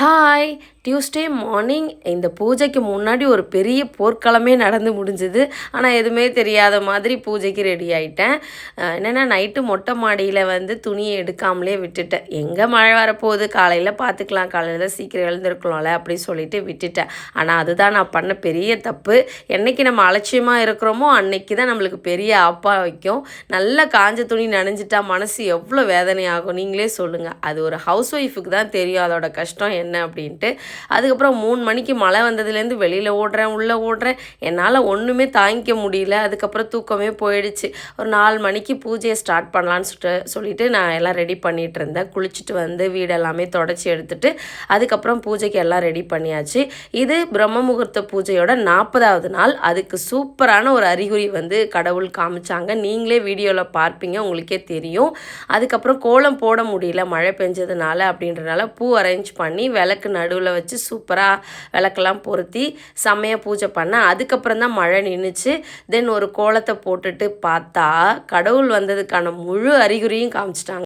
Hi, Tuesday morning இந்த பூஜைக்கு முன்னாடி ஒரு பெரிய போர்க்களமே நடந்து முடிஞ்சுது. ஆனால் எதுவுமே தெரியாத மாதிரி பூஜைக்கு ரெடி ஆகிட்டேன் என்னென்னா நைட்டு மொட்டை மாடியில் வந்து துணியை எடுக்காமலே விட்டுட்டேன். எங்கே மழை வரப்போகுது? காலையில் பார்த்துக்கலாம் காலையில் சீக்கிரம் எழுந்திருக்கலாம்ல அப்படின்னு சொல்லிட்டு விட்டுட்டேன். ஆனால் அதுதான் நான் பண்ண பெரிய தப்பு. என்றைக்கு நம்ம அலட்சியமாக இருக்கிறோமோ அன்னைக்கு தான் நம்மளுக்கு பெரிய ஆப்பா வைக்கும். நல்லா காஞ்ச துணி நனைஞ்சிட்டா மனசு எவ்வளோ வேதனையாகும்? நீங்களே சொல்லுங்கள் அது ஒரு ஹவுஸ் ஒய்ஃபுக்கு தான் தெரியும். அதோட கஷ்டம் என்ன அப்படின்ட்டு. அதுக்கப்புறம் மூணு மணிக்கு மழை வந்ததுலேருந்து வெளியில் ஓடுறேன் உள்ளே ஓடுறேன். என்னால் ஒன்றுமே தாங்கிக்க முடியல. அதுக்கப்புறம் தூக்கமே போயிடுச்சு. ஒரு நாலு மணிக்கு பூஜையை ஸ்டார்ட் பண்ணலான்னு சொல்லிட்டு சொல்லிட்டு நான் எல்லாம் ரெடி பண்ணிகிட்டு இருந்தேன். குளிச்சுட்டு வந்து வீடு எல்லாமே தொடச்சி எடுத்துட்டு அதுக்கப்புறம் பூஜைக்கு எல்லாம் ரெடி பண்ணியாச்சு. இது பிரம்ம முகூர்த்த பூஜையோட நாற்பதாவது நாள். அதுக்கு சூப்பரான ஒரு அறிகுறி வந்து கடவுள் காமிச்சாங்க. நீங்களே வீடியோவில் பார்ப்பீங்க உங்களுக்கே தெரியும். அதுக்கப்புறம் கோலம் போட முடியல மழை பெஞ்சதுனால அப்படின்றனால பூ அரேஞ்ச் பண்ணி விளக்கு நடுவில் வச்சு சூப்பராக விளக்கெல்லாம் பொருத்தி செம்மையாக பூஜை பண்ணேன் அதுக்கப்புறம் தான் மழை நின்றுச்சு தென் ஒரு கோலத்தை போட்டுட்டு பார்த்தா கடவுள் வந்ததுக்கான முழு அறிகுறியும் காமிச்சிட்டாங்க.